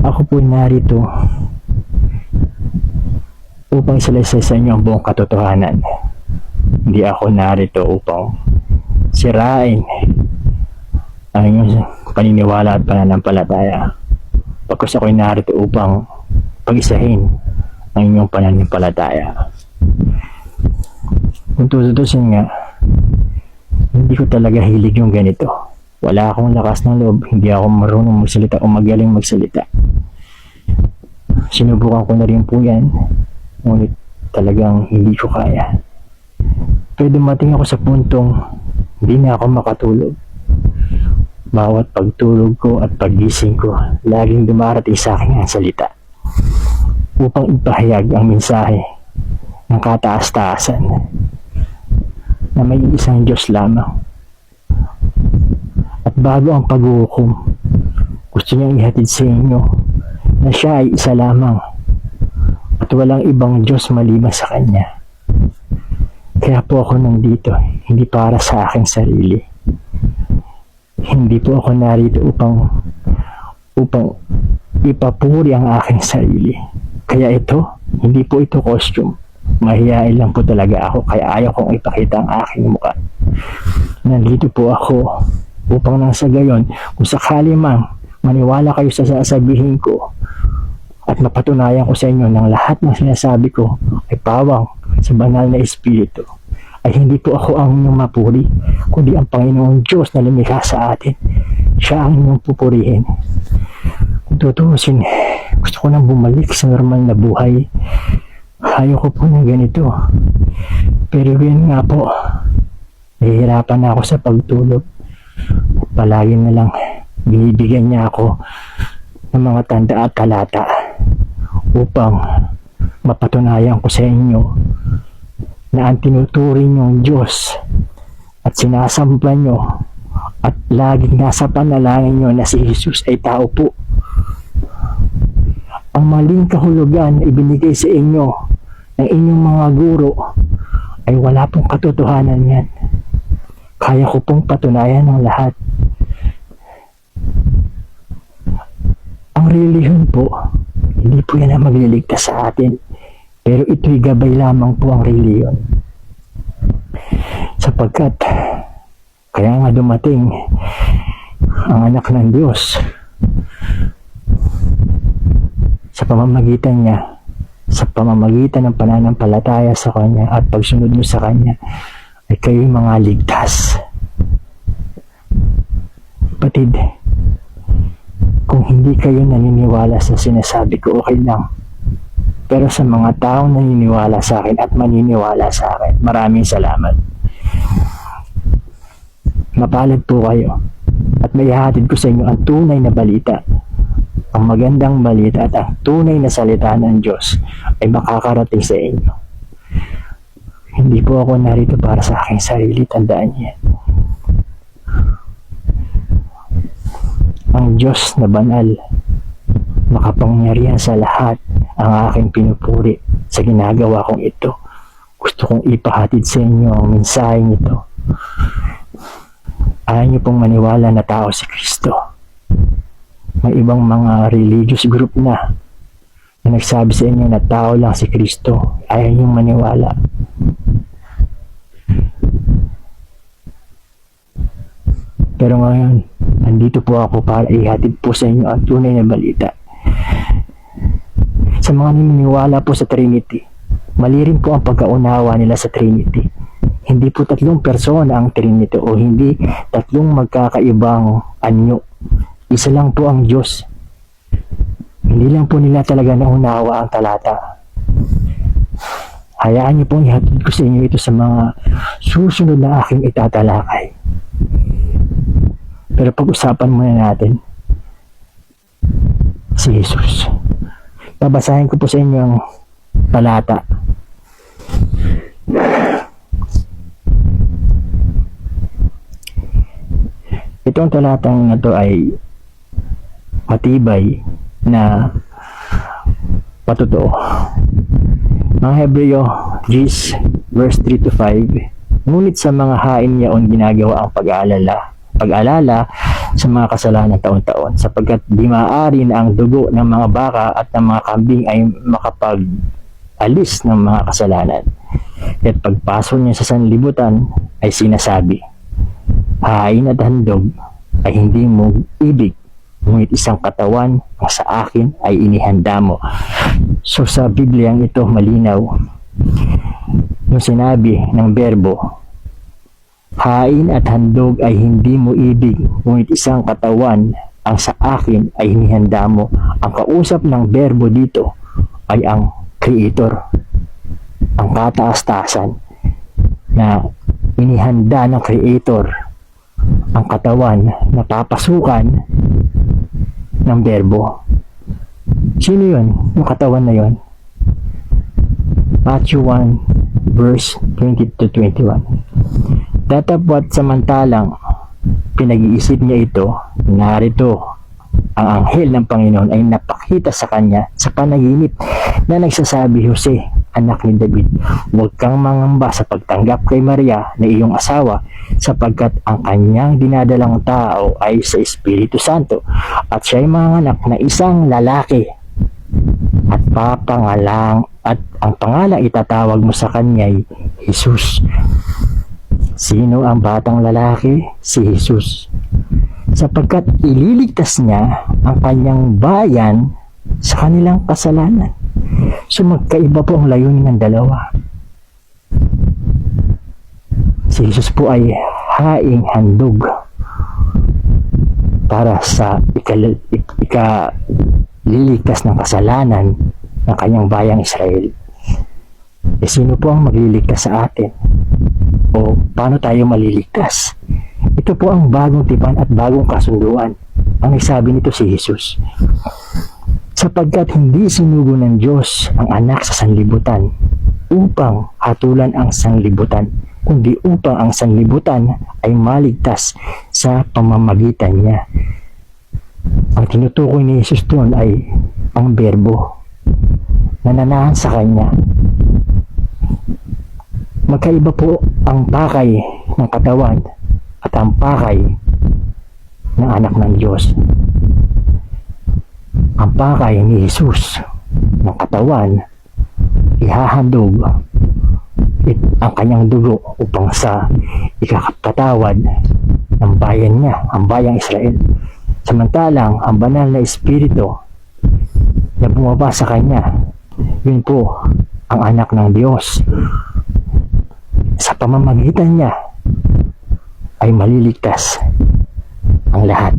Ako po narito upang salaysay sa inyo ang buong katotohanan. Hindi ako narito upang sirain ang inyong paniniwala at pananampalataya. Pagkus ako'y narito upang pag-isahin ang inyong pananampalataya. Kung tututusin nga, hindi ko talaga hilig yung ganito. Wala akong lakas ng loob, hindi ako marunong magsalita o magaling magsalita. Sinubukan ko na rin po yan, ngunit talagang hindi ko kaya. Pero dumating ako sa puntong hindi na ako makatulog. Bawat pagtulog ko at pagising ko, laging dumarating sa akin ang salita upang ipahayag ang mensahe ng kataas-taasan na may isang Diyos lamang. At bago ang paghuhukom, gusto niyang ihatid sa inyo na siya ay isa lamang at walang ibang Diyos maliban sa Kanya. Kaya po ako nandito, hindi para sa aking sarili. Hindi po ako narito upang upang ipapuri ang aking sarili. Kaya ito, hindi po ito costume. Mahihain lang po talaga ako kaya ayaw kong ipakita ang aking mukha. Nandito po ako upang nang sa gayon, kung sakali mang maniwala kayo sa sasabihin ko at mapatunayan ko sa inyo ng lahat ng sinasabi ko ay pawang sa banal na espiritu. Ay hindi po ako ang inyong mapuri kundi ang Panginoong Diyos na lumikha sa atin. Siya ang inyong pupurihin. Kung tutuusin gusto ko nang bumalik sa normal na buhay. Ayaw ko po ng ganito. Pero yun nga po nahihirapan na ako sa pagtulog. Palagi na lang binibigyan niya ako ng mga tanda at talata upang mapatunayan ko sa inyo na ang tinuturing niyong Diyos at sinasamba niyo at laging nasa panalangin niyo na si Jesus ay tao po. Ang maling kahulugan na ibinigay sa inyo ng inyong mga guro ay wala pong katotohanan yan. Kaya ko pong patunayan ng lahat. Ang relihiyon po, hindi po yan ang magliligtas sa atin. Pero ito'y gabay lamang po ang reliyon. Sapagkat, kaya nga dumating ang anak ng Diyos sa pamamagitan niya, sa pamamagitan ng pananampalataya sa Kanya at pagsunod mo sa Kanya, ay kayo'y mga ligtas. Patid, hindi kayo naniniwala sa sinasabi ko, okay lang. Pero sa mga taong naniniwala sa akin at maniniwala sa akin, maraming salamat. Mapalad po kayo at may hatid ko sa inyo ang tunay na balita. Ang magandang balita at ang tunay na salita ng Diyos ay makakarating sa inyo. Hindi po ako narito para sa aking sarili, tandaan niya. Ang Diyos na banal, makapangyarihan sa lahat ang aking pinupuri sa ginagawa kong ito. Gusto kong ipahatid sa inyo ang mensaheng ito. Ayaw niyo pong maniwala na tao si Kristo. May ibang mga religious group na na nagsabi sa inyo na tao lang si Kristo. Ayaw niyong maniwala. Pero ngayon, nandito po ako para ihatid po sa inyo ang tunay na balita. Sa mga naniniwala po sa Trinity, mali rin po ang pagkaunawa nila sa Trinity. Hindi po tatlong persona ang Trinity o hindi tatlong magkakaibang anyo. Isa lang po ang Diyos. Hindi lang po nila talaga naunawa ang talata. Hayaan niyo pong ihatid ko sa inyo ito sa mga susunod na aking itatalakay. Pero pag-usapan muna natin si Jesus. Babasahin ko po sa inyo ang talata. Itong talatang na to ay matibay na patotoo. Mga Hebreo, Gs, verse 3 to 5, Ngunit sa mga hain niyaon ginagawa ang pag-aalala, pag-alala sa mga kasalanan taon-taon sapagkat di maaari na ang dugo ng mga baka at ng mga kambing ay makapag-alis ng mga kasalanan. At pagpasok niya sa sanlibutan ay sinasabi, Hain at handog ay hindi mo ibig, ngunit isang katawan ang sa akin ay inihanda mo. So sa Bibliang ito malinaw, yung sinabi ng berbo, Hain at handog ay hindi mo ibig, ngunit isang katawan ang sa akin ay hinihanda mo. Ang kausap ng berbo dito ay ang Creator, ang kataas-taasan na inihanda ng Creator ang katawan na papasukan ng berbo. Sino yun? Yung katawan na yun? Matthew 1 verse 20 to 21. Datapwat samantalang pinag-iisip niya ito, narito ang anghel ng Panginoon ay napakita sa kanya sa panaginip na nagsasabi, Jose, anak ni David, huwag kang mangamba sa pagtanggap kay Maria na iyong asawa sapagkat ang kanyang dinadalang tao ay sa Espiritu Santo at siya ay manganak na isang lalaki at papangalang at ang pangalang itatawag mo sa kanya ay Jesus. Sino ang batang lalaki? Si Jesus. Sapagkat ililigtas niya ang kanyang bayan sa kanilang kasalanan. So magkaiba po ang layunin ng dalawa. Si Jesus po ay haing handog para sa ikal, ik- ikaliligtas ng kasalanan ng kanyang bayang Israel. E sino po ang magliligtas sa atin? O paano tayo maliligtas? Ito po ang bagong tipan at bagong kasunduan. Ang nagsabi nito si Jesus. Sapagkat hindi sinugo ng Diyos ang anak sa sanlibutan upang hatulan ang sanlibutan, kundi upang ang sanlibutan ay maligtas sa pamamagitan niya. Ang tinutukoy ni Jesus doon ay ang berbo na nanahan sa kanya. Magkaiba po ang pakay ng katawan at ang pakay ng anak ng Diyos. Ang pakay ni Jesus ng katawan ihahandog ang kanyang dugo upang sa ikakapatawad ng bayan niya, ang bayang Israel. Samantalang ang banal na espiritu na bumaba sa kanya, yun po ang anak ng Diyos. Sa pamamagitan niya ay maliligtas ang lahat.